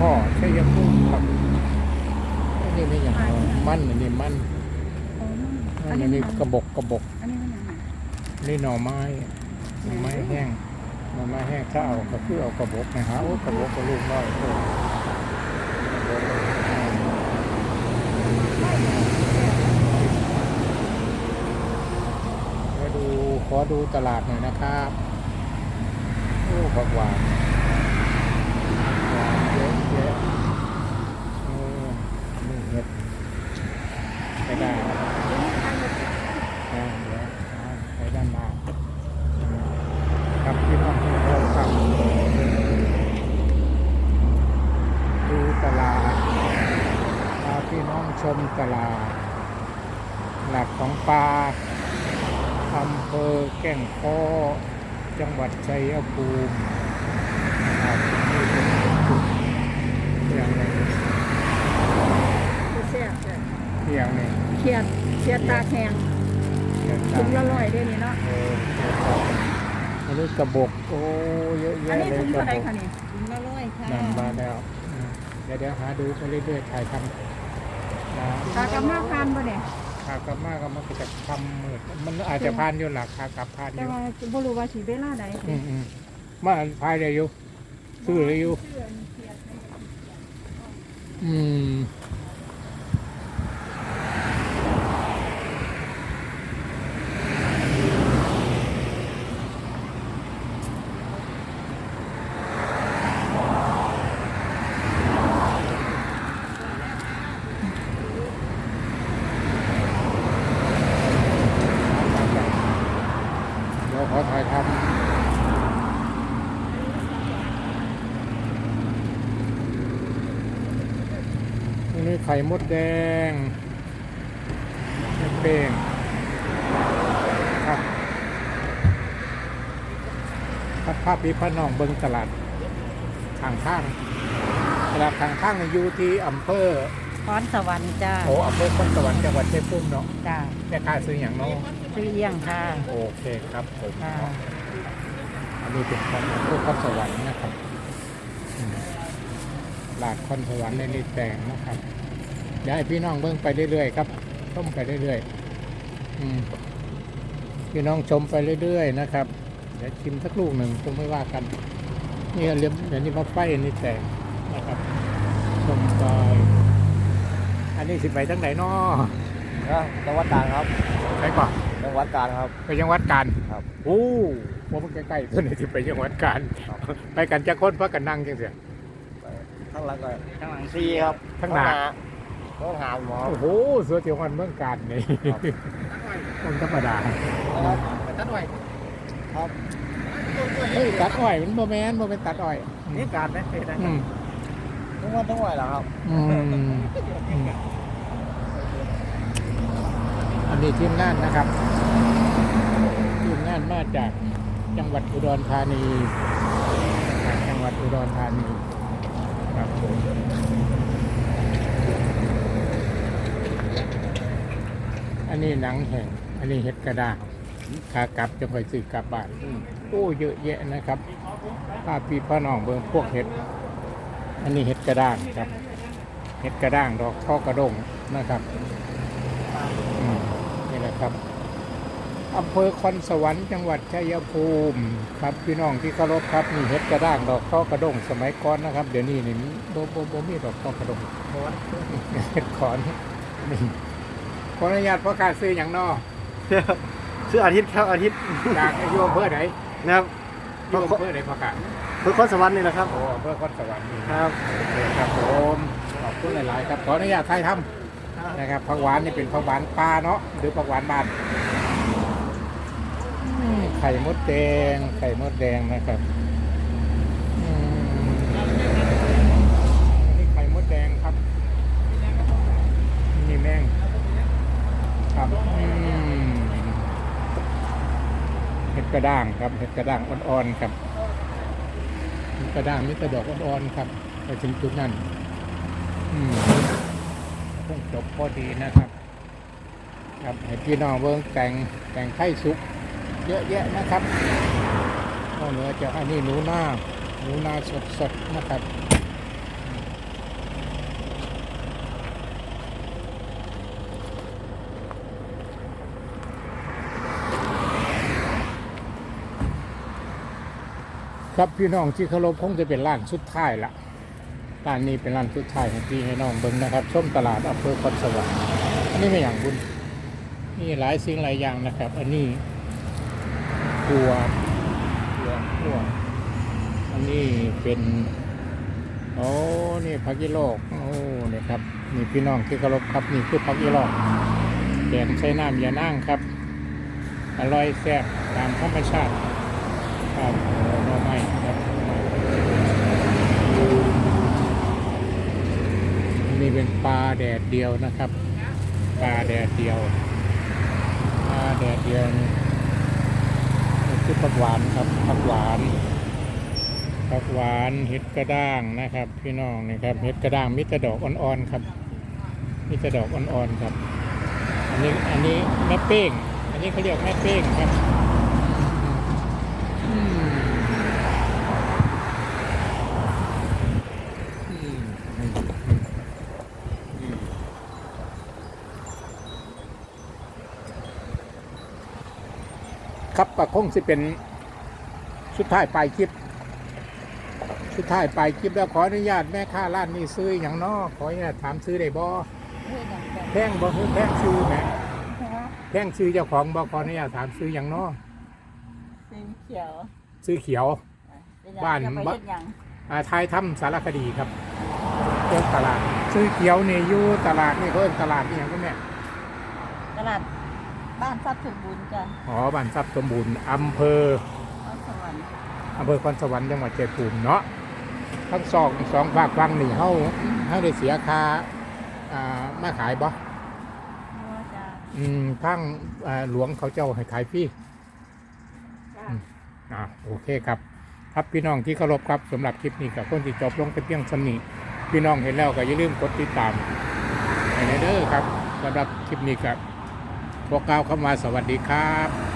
พ่อชัยภูมิครับอันนี้ไม่อย่างมันอันนี้มันอันนี้กระบอกกระบอกอันนี้มันยังไงนี่หน่อไม้หน่อไม้แห้งหน่อไม้แห้งถ้าเอาก็คือเอากระบอกนะฮะโอ้กระบอกก็ลูกน้อยมาดูขอดูตลาดหน่อยนะครับ โอ้ผักหวานหวานเยอะแยะโอ้นี่เห็ดไปได้นะครับอ่าเดี๋ยวเอาไปด้านหน้าครับพี่น้องที่เราครับดูตลาดพาพี่น้องชม ตลาดหลักของปลาอำเภอแก่งข้อจังหวัดชัยภูมิครับนี่เป็นจุดอย่างหนึ่งคือแซ่บจ้ะอย่างหนึ่งเขียดเขียดตาแห้งอย่างถุงละร้อยเด้นี่เนาะเออเขียดตาอันนี้กระบอกโอ้เยอะอันแยะนี้เลยถุงกระเท่าไหบร่อกคะนี่ถุงละร้อยค่ะนำมาแล้วอืมเดี๋ยวเดี๋ยวหาดูไปเรื่อยๆถ่ายทำ นะตากำมาพานบ่เนี่ยขากลับมาก็มันก็จะทำมืดมันอาจจะพานอยู่หลักขากลับพานอแต่ยู่ว่าบ่รู้ว่าสิเวลาใดอืมอืมมาพายได้อยู่ซื้อได้อยู่ อืม เดี๋ ยวขอถ่ายทำนี่ไข่มดแดงไม่เป้งครับครับภาพพี่พระน้องเบิงตลาดทางข้างตลาดทางข้างนี่อยู่ที่อำเภอพรสวรรค์จ้าโอ้อำเภอคอนสวรรค์จังหวัดชัยภูมิเนาะจ้าแม่ค้าซื้ออย่างเนาะ ชื่อเอี้ยงค่ะ โอเคครับผมค่ะ อันนี้เป็นของอำเภอคอนสวรรค์นะครับอืมลาดคอนสวรรค์ในนิดแต่งนะครับเดี๋ยวให้พี่น้องเบิ่งไปเรื่อยๆครับชมไปเรื่อยๆอืมพี่น้องชมไปเรื่อยๆนะครับเดี๋ยวชิมสักลูกหนึ่งคงไม่ว่ากันนี่เรียมเดี๋ยวนี้มาไฟอันนี้แต่งนะครับชมไปอันนี้สิไปทั้งไหนนาะ นะจังหวัดกาญครับ ไปก่อนจังห วัดกาญครับไปยังวัดการครับโอ้ว่ามันใกล้ๆตัวนี้ที่ไปยังวัดการไปกันจะค้นพักกันนั่งจังเสีย ไปข้างหลังก็ข้างหลังซีครับข้างหน้า ต้องหาหมอ โอ้โหสวยเจียววันเมืองการนี่ครับ คนธรรมดาครับตัดหน่อยครับเฮ้ยตัดอ้อยมันโมแมนโมเป็นตัดอ้อยนี่การไหมเป็นอืมทั้งวันทั้งวันเหรอครับอืมอืมอันนี้ทีมงานนะครับ ทีมงานมาจากจังหวัดอุดรธานีจากจังหวัดอุดรธานีครับผมอันนี้หนังแห่งอันนี้เห็ดกระด้างขากลับจะไปซื้อกลับบ้านโอ้เยอะแยะนะครับป้าปีพ่อน้องเบิ่งพวกเห็ด อันนี้เห็ดกระด้างครับ เห็ดกระด้างดอกท่อกระดงนะครับอืมนี่แหละครับ อำเภอคอนสวรรค์จังหวัดชัยภูมิครับพี่น้องที่เคารพครับนี่เห็ดกระด้างดอกท่อกระดงสมัยก่อนนะครับ เดี๋ยวนี้นี่โบโบโบมีดอกท่อกระดงเห็ดขอนนี่ขออนุญาตประกาศซื้ออย่างนอชื่ออาทิตย์ครับอาทิตย์จากอายุอำเภอไหนนะครับอายุอำเภอไหนประกาศเพื่อคนสวรรค์นี่แหละครับโอ้อำเภอคอนสวรรค์นี่ครับโอเคครับผมขอบคุณหลาย ๆ ครับขออนุญาตถ่ายทำนะครับผักหวานนี่เป็นผักหวานปลาเนาะหรือผักหวานบานอืม ไข่มดแดง ไข่มดแดงนะครับนนี้ไข่มดแดงครับ นี่แมงครับเห็ดกระด้างครับ เห็ดกระด้างอ่อนๆครับกระด้างนี่กระดอกอ่อนๆครับ ไปถึงจุดนั้นอืมคงจบพอดีนะครับ ครับให้พี่น้องเบิ้งแต่งแต่งไข่สุก เยอะแยะนะครับนอกเหนือจากอันนี้หนูหน้าหนูหน้าสดๆนะครับครับพี่น้องที่เคารพคงจะเป็นร้านสุดท้ายละร้านนี้เป็นร้านสุดท้ายของพี่ให้น้องเบิ้งนะครับส้มตลาดอำเภอคอนสวรรค์อันนี้เป็นอย่างบุญนี่หลายสิ่งหลายอย่างนะครับ อันนี้ ตัวตัวตัวอันนี้เป็นโอ้นี่พักกิโลกโอ้นี่ครับนี่พี่น้องที่เคารพครับนี่คือพักกิโลกแกงใช้น้ำยานั่งครับ อร่อยแซ่บตามธรรมชาติครับหน่อไม้ครับนี่เป็นปลาแดดเดียวนะครับ ปลาแดดเดียวปลาแดดเดียวนี่ คือผักหวานครับผักหวานผักหวานเห็ดกระด้างนะครับ พี่น้องนี่ครับเห็ดกระด้างมิตรดอกอ่อนๆครับมิตรดอกอ่อนๆครับ อันนี้อันนี้แม่เป้ง อันนี้เขาเรียกแม่เป้งครับ อืมอืมอืมอืม ครับก็คงสิเป็นสุดท้ายปลายคลิป สุดท้ายปลายคลิปแล้วขออนุญาตแม่ค้าร้านนี้ซื้ออย่างนอขออนุญาตถามซื้อได้บ่แพงบ่คือแพงซื้อแหมแพงซื้อเจ้าของบ่ขออนุญาตถามซื้ออย่างนอสีเขียวซื้อเขียว บ้านจะไปบ้าเฮ็ดหยังอาไทยทำสารคดีครับเรื่องตลาด ซื้อเขียวนี่อยู่ตลาดนี่เขาเรียกตลาดนี่อย่างก็แม่ตลาด บ้านทรัพย์สมบูรณ์จ้ะอ๋อบ้านทรัพย์สมบูรณ์อำเภอนครสวรรค์อำเภอคอนสวรรค์จังหวัดชัยภูมิเนาะทั้งสองสองภาคฟังนี่เฮาเฮาได้เสียค่าอ่ามาขายบ่เพราะว่าจะอืมทางอ่าหลวงเขาเจ้าให้ขายฟรีอืมอ่าโอเคครับ ครับพี่น้องที่เคารพครับสำหรับคลิปนี้กับคนที่จบลงไปเพียงสำนีพี่น้องเห็นแล้วก็อย่าลืมกดติดตามให้เด้อครับสำหรับคลิปนี้กับ พวกกล่าวคำว่าสวัสดีครับ